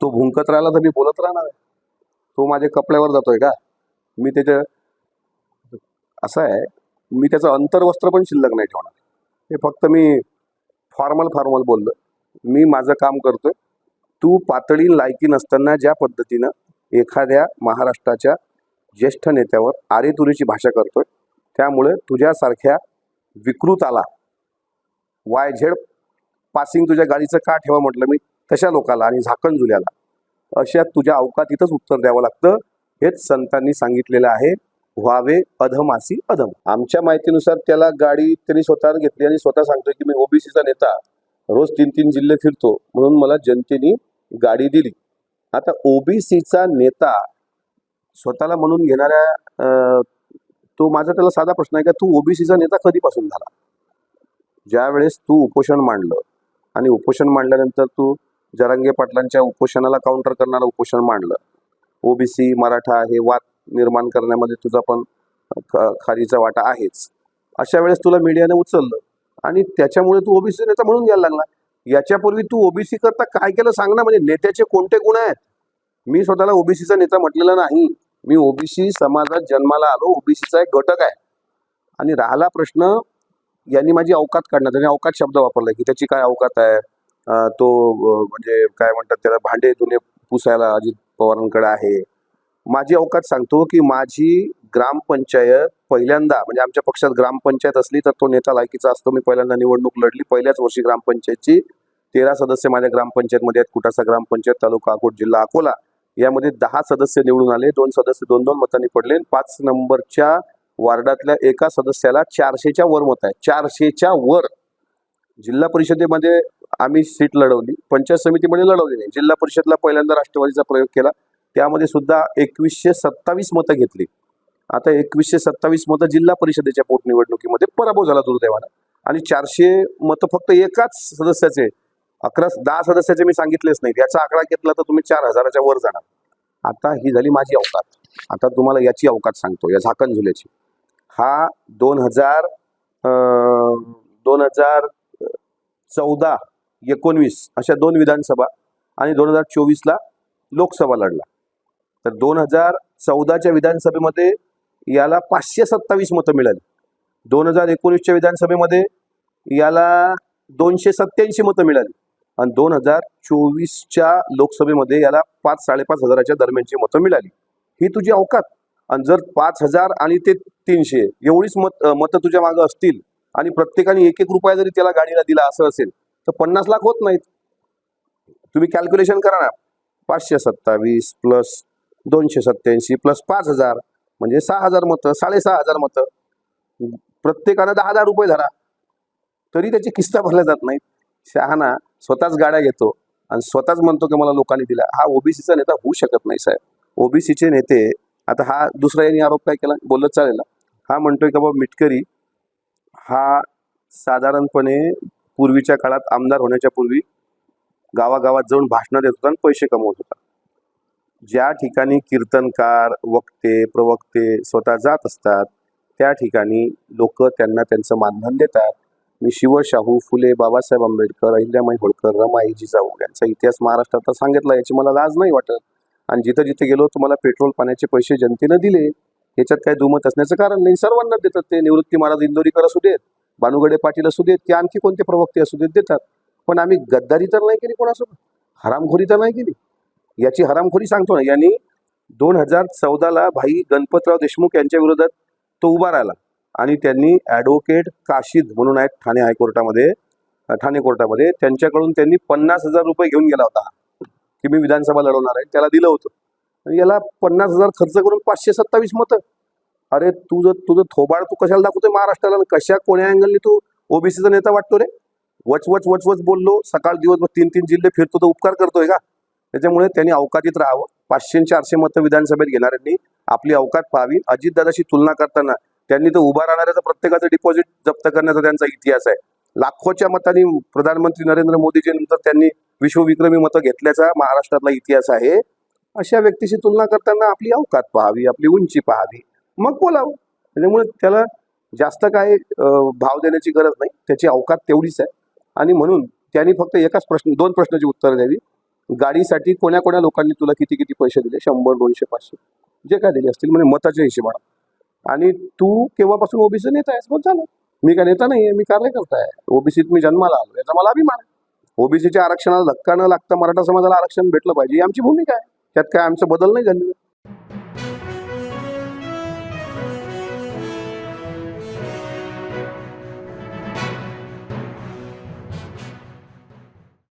तो भुंकत राहिला तर मी बोलत राहणार आहे. तो माझ्या कपड्यावर जातोय का? मी त्याच्या असं आहे मी त्याचं अंतर्वस्त्र पण शिल्लक नाही ठेवणार. हे फक्त मी फॉर्मल फॉर्मल बोललो मी माझं काम करतोय. तू पातळी लायकी नसताना ज्या पद्धतीनं एखाद्या महाराष्ट्राच्या ज्येष्ठ नेत्यावर आरेतुरीची भाषा करतोय त्यामुळे तुझ्यासारख्या विकृताला वाय झेड पासिंग तुझ्या गाडीचं का ठेवा म्हटलं मी? तशा लोकाला आणि झाकण जुल्याला अशा तुझ्या अवकातीतच उत्तर द्यावं लागतं. हेच संतांनी सांगितलेलं आहे. व्हावे अधमासी अधम. आमच्या माहितीनुसार त्याला गाडी त्यांनी स्वतः घेतली आणि स्वतः सांगतोय की मी ओबीसीचा नेता. रोज तीन तीन जिल्हे फिरतो. म्हणून मला जनतेने गाडी दिली. आता ओबीसीचा नेता स्वतःला म्हणून घेणाऱ्या तो माझा त्याला साधा प्रश्न आहे का? तू ओबीसीचा नेता कधीपासून झाला? ज्या वेळेस तू उपोषण मांडलं आणि उपोषण मांडल्यानंतर तू जरांगे पाटलांच्या उपोषणाला काउंटर करणारं उपोषण मांडलं. ओबीसी मराठा हे वाद निर्माण करण्यामध्ये तुझा पण ख- खारीचा वाटा आहेच. अशा वेळेस तुला मीडियाने उचललं आणि त्याच्यामुळे तू ओबीसी नेता म्हणून घ्यायला लागला. याच्यापूर्वी तू ओबीसी करता काय केलं सांग ना म्हणजे नेत्याचे कोणते गुण आहेत? मी स्वतःला ओबीसीचा नेता म्हटलेला नाही. मी ओबीसी समाजात जन्माला आलो ओबीसीचा एक घटक आहे. आणि राहिला प्रश्न यांनी माझी अवकात काढण्यात आणि अवकात शब्द वापरला की त्याची काय अवकात आहे? तो म्हणजे काय म्हणतात त्याला भांडे धुणे पुसायला अजित पवारांकडे आहे. माझी अवकात सांगतो की माझी ग्रामपंचायत पहिल्यांदा म्हणजे आमच्या पक्षात ग्रामपंचायत असली तर तो नेता लायकीचा असतो. मी पहिल्यांदा निवडणूक लढली. पहिल्याच वर्षी ग्रामपंचायतची तेरा सदस्य माझ्या ग्रामपंचायतमध्ये आहेत. कुटासा ग्रामपंचायत तालुका अकोट जिल्हा अकोला यामध्ये दहा सदस्य निवडून आले. दोन सदस्य दोन दोन मतांनी पडले. पाच नंबरच्या वार्डातल्या एका सदस्याला चारशेच्या वर मत आहे. चारशेच्या वर. जिल्हा परिषदेमध्ये आम्ही सीट लढवली. पंचायत समितीमध्ये लढवली नाही. जिल्हा परिषदला पहिल्यांदा राष्ट्रवादीचा प्रयोग केला. त्यामध्ये सुद्धा एकवीसशे सत्तावीस मतं घेतली. आता एकवीसशे सत्तावीस मतं जिल्हा परिषदेच्या पोटनिवडणुकीमध्ये पराभव झाला दुर्दैवानं. आणि चारशे मतं फक्त एकाच सदस्याचे अकरा दहा सदस्याचे मी सांगितलेच नाही याचा आकडा घेतला तर तुम्ही चार हजाराच्या वर जाणार. आता ही झाली माझी अवकात. आता तुम्हाला याची अवकात सांगतो या झाकण झुल्याची हा दोन हजार दोन हजार चौदा एकोणवीस अशा दोन विधानसभा आणि दोन हजार चोवीसला लोकसभा लढला. तर दोन हजार चौदाच्या विधानसभेमध्ये याला पाचशे सत्तावीस मतं मिळाली. दोन हजार एकोणीसच्या विधानसभेमध्ये याला दोनशे सत्याऐंशी मतं मिळाली. आणि दोन हजार चोवीसच्या लोकसभेमध्ये याला पाच साडेपाच हजाराच्या दरम्यानची मतं मिळाली. ही तुझी अवकात. आणि जर पाच हजार आणि ते तीनशे एवढीच मत मतं तुझ्या मागं असतील आणि प्रत्येकाने एक एक रुपया जरी त्याला गाडीला दिला असं असेल तर पन्नास लाख होत नाहीत. तुम्ही कॅल्क्युलेशन करा ना. पाचशे सत्तावीस प्लस दोनशे सत्याऐंशी प्लस पाच हजार म्हणजे सहा हजार मतं साडेसहा हजार मतं. प्रत्येकानं दहा हजार रुपये धरा. तरी त्याची किस्ता भरल्या जात नाहीत. शहाणा स्वतःच गाड्या घेतो आणि स्वतःच म्हणतो की मला लोकांनी दिला. हा ओबीसीचा नेता होऊ शकत नाही साहेब. ओबीसीचे नेते आता हा दुसरा यांनी आरोप काय केला? बोलत चालेल. हा म्हणतोय का बाबा मिटकरी हा साधारणपणे पूर्वीच्या काळात आमदार होण्याच्या पूर्वी गावागावात जाऊन भाषणं देत होता आणि पैसे कमवत होता. ज्या ठिकाणी कीर्तनकार वक्ते प्रवक्ते स्वतः जात असतात त्या ठिकाणी लोक त्यांना त्यांचं मानधन देतात. मी शिवशाहू फुले बाबासाहेब आंबेडकर अहिल्यामाई होळकर रमाई जिजाऊ यांचा इतिहास महाराष्ट्रात सांगितला याची मला लाज नाही वाटत. आणि जिथं जिथे गेलो तुम्हाला पेट्रोल पाण्याचे पैसे जनतेनं दिले याच्यात काही दुमत असण्याचं कारण नाही. सर्वांना देतात ते. निवृत्ती महाराज इंदोरीकर असू देत. भानुगडे पाटील असू देत की आणखी कोणते प्रवक्ते असू देत देतात. पण आम्ही गद्दारी तर नाही केली कोणासोबत. हरामखोरी तर नाही केली. याची हरामखोरी सांगतो ना यांनी दोन हजार चौदाला भाई गणपतराव देशमुख यांच्या विरोधात तो उभा राहिला. आणि त्यांनी ॲडव्होकेट काशीद म्हणून आहेत ठाणे हायकोर्टामध्ये ठाणे कोर्टामध्ये त्यांच्याकडून त्यांनी पन्नास हजार रुपये घेऊन गेला होता. की मी विधानसभा लढवणार आहे त्याला दिलं होतं. याला पन्नास हजार खर्च करून पाचशे सत्तावीस मतं अरे तुझं तुझं थोबाड तू कशाला दाखवतोय महाराष्ट्राला कशा कोण्या अँगलनी तू ओबीसीचा नेता वाटतो रे? वच वच वच वच बोललो सकाळ दिवसभर तीन तीन जिल्हे फिरतो तर उपकार करतोय का? त्याच्यामुळे त्यांनी अवकाशित राहावं. पाचशे चारशे मतं विधानसभेत घेणाऱ्यांनी आपली अवकात पाहावी. अजितदादाशी तुलना करताना त्यांनी तर उभा राहणाऱ्याचं प्रत्येकाचं डिपॉझिट जप्त करण्याचा त्यांचा इतिहास आहे. लाखोच्या मतांनी प्रधानमंत्री नरेंद्र मोदीजीनंतर त्यांनी विश्वविक्रमी मतं घेतल्याचा महाराष्ट्रातला इतिहास आहे. अशा व्यक्तीशी तुलना करताना आपली अवकात पाहावी आपली उंची पाहावी. मग बोलावं. त्याच्यामुळे त्याला जास्त काय भाव देण्याची गरज नाही. त्याची अवकात तेवढीच आहे. आणि म्हणून त्यांनी फक्त एकाच प्रश्न दोन प्रश्नाची उत्तरं द्यावी. गाडीसाठी कोण्या कोण्या लोकांनी तुला किती किती पैसे दिले? शंभर दोनशे पाचशे. जे काय दिले असतील म्हणजे मताच्या हिशोबाने. आणि तू केव्हापासून ओबीसी नेता आहेस? मग झालं. मी काय नेता नाही आहे मी कार्यकर्ता आहे. ओबीसीत मी जन्माला आलो याचा मला अभिमान आहे. ओबीसीच्या आरक्षणाला धक्का न लागता मराठा समाजाला आरक्षण भेटलं पाहिजे ही आमची भूमिका आहे. त्यात काय आमचं बदल नाही झालेलं.